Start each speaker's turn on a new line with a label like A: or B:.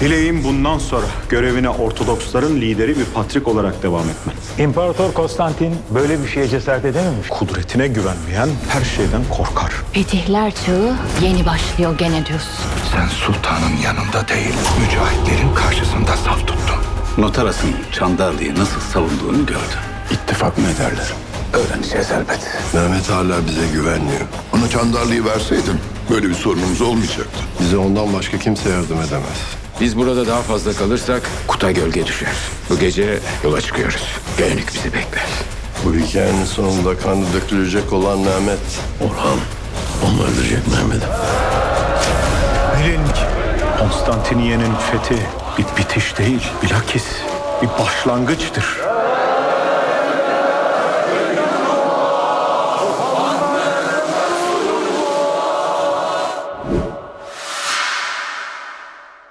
A: Dileğim bundan sonra görevine Ortodoksların lideri bir patrik olarak devam etmen.
B: İmparator Konstantin böyle bir şeye cesaret edememiş.
A: Kudretine güvenmeyen her şeyden korkar.
C: Fetihler çağı yeni başlıyor gene diyorsun.
D: Sen sultanın yanında değil, mücahitlerin karşısında saf tuttun.
E: Notaras'ın Çandarlı'yı nasıl savunduğunu gördü.
D: İttifak mı ederler? Öğreneceğiz elbet.
F: Mehmet hala bize güvenmiyor.
G: Ona Çandarlı'yı verseydin böyle bir sorunumuz olmayacaktı.
F: Bize ondan başka kimse yardım edemez.
D: Biz burada daha fazla kalırsak kuta gölge düşer. Bu gece yola çıkıyoruz. Gönlük bizi bekler.
F: Bu hikayenin sonunda kanı dökülecek olan Mehmet.
G: Orhan, onu öldürecek Mehmet'i.
A: Bilin ki Konstantiniye'nin fethi bir bitiş değil, bilakis bir başlangıçtır.